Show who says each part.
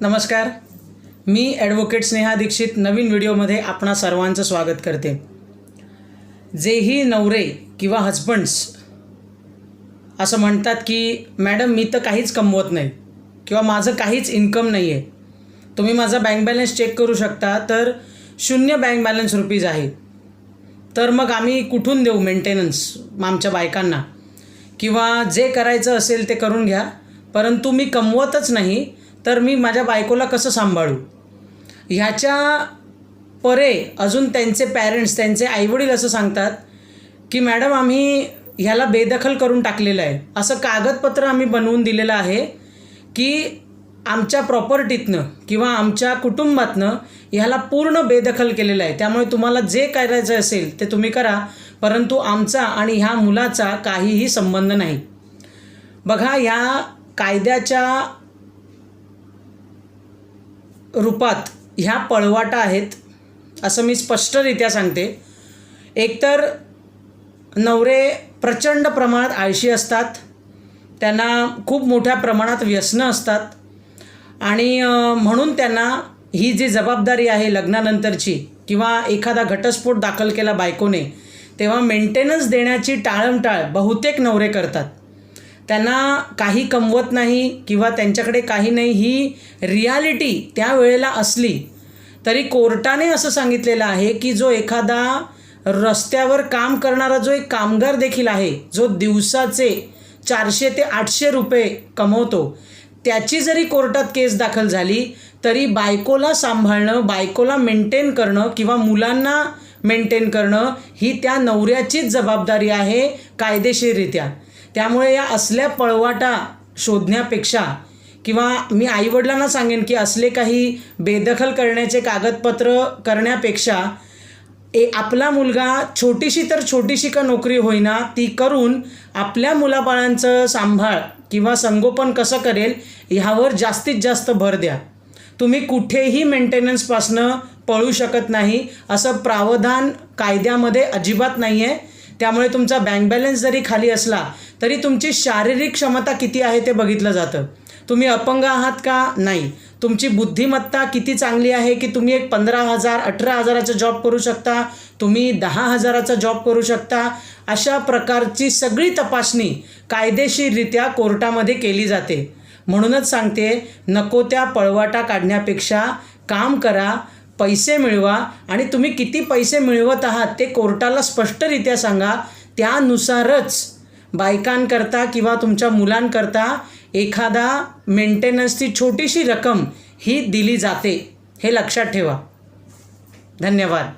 Speaker 1: नमस्कार. मी ॲडव्होकेट स्नेहा दीक्षित. नवीन व्हिडिओमध्ये आपणा सर्वांचं स्वागत करते. जेही नवरे किंवा हजबंड्स असं म्हणतात की मॅडम मी तर काहीच कमवत नाही किंवा माझं काहीच इन्कम नाही आहे तुम्ही माझा बँक बॅलन्स चेक करू शकता तर शून्य बँक बॅलन्स रुपीज आहे. तर मग आम्ही कुठून देऊ मेंटेनन्स आमच्या बायकांना? किंवा जे करायचं असेल ते करून घ्या परंतु मी कमवतच नाही तर मी माझ्या बायकोला कसं सांभाळू? ह्याच्या परे अजून त्यांचे पॅरेंट्स त्यांचे आईवडील असं सांगतात की मॅडम आम्ही ह्याला बेदखल करून टाकलेलं आहे. असं कागदपत्र आम्ही बनवून दिलेलं आहे की आमच्या प्रॉपर्टीतनं किंवा आमच्या कुटुंबातनं ह्याला पूर्ण बेदखल केलेलं आहे. त्यामुळे तुम्हाला जे करायचं असेल ते तुम्ही करा परंतु आमचा आणि ह्या मुलाचा काहीही संबंध नाही. बघा ह्या कायद्याच्या रूपात ह्या पळवाटा आहेत असं मी स्पष्टरित्या सांगते. एकतर नवरे प्रचंड प्रमाणात आळशी असतात. त्यांना खूप मोठ्या प्रमाणात व्यसनं असतात. आणि म्हणून त्यांना ही जी जबाबदारी आहे लग्नानंतरची किंवा एखादा घटस्फोट दाखल केला बायकोने तेव्हा मेंटेनन्स देण्याची टाळमटाळ बहुतेक नवरे करतात. त्यांना काही कमवत नाही किंवा त्यांच्याकडे काही नाही ही रियालिटी त्यावेळेला असली तरी कोर्टाने असं सांगितलेलं आहे की जो एखादा रस्त्यावर काम करणारा जो एक कामगार देखील आहे जो दिवसाचे चारशे ते आठशे रुपये कमवतो त्याची जरी कोर्टात केस दाखल झाली तरी बायकोला सांभाळणं बायकोला मेंटेन करणं किंवा मुलांना मेंटेन करणं ही त्या नवऱ्याचीच जबाबदारी आहे कायदेशीररित्या. त्यामुळे या असल्या पळवाटा शोधण्यापेक्षा किंवा मी आईवडिलांना सांगेन की असले काही बेदखल करण्याचे कागदपत्र करण्यापेक्षा ए आपला मुलगा छोटीशी तर छोटीशी का नोकरी होईना ती करून आपल्या मुलाबाळांचं सांभाळ किंवा संगोपन कसं करेल ह्यावर जास्तीत जास्त भर द्या. तुम्ही कुठेही मेंटेनन्सपासनं पळू शकत नाही असं प्रावधान कायद्यामध्ये अजिबात नाही आहे त्यामुळे तुमचा बँक बॅलन्स जरी खाली असला तरी तुमची शारीरिक क्षमता किती आहे ते बघितलं जातं. तुम्ही अपंग आहात का? नाही. तुमची बुद्धिमत्ता किती चांगली आहे की तुम्ही एक पंधरा हजार अठरा हजाराचा जॉब करू शकता? तुम्ही दहा हजाराचा जॉब करू शकता? अशा प्रकारची सगळी तपासणी कायदेशीररित्या कोर्टामध्ये केली जाते. म्हणूनच सांगते नको त्या पळवाटा काढण्यापेक्षा काम करा पैसे मिळवा आणि तुम्ही किती पैसे मिळवत आहात ते कोर्टाला स्पष्टरित्या सांगा. त्यानुसारच बायकांकरता किंवा तुमच्या मुलांकरता एखादा मेंटेनन्सची छोटीशी रक्कम ही दिली जाते. हे लक्षात ठेवा. धन्यवाद.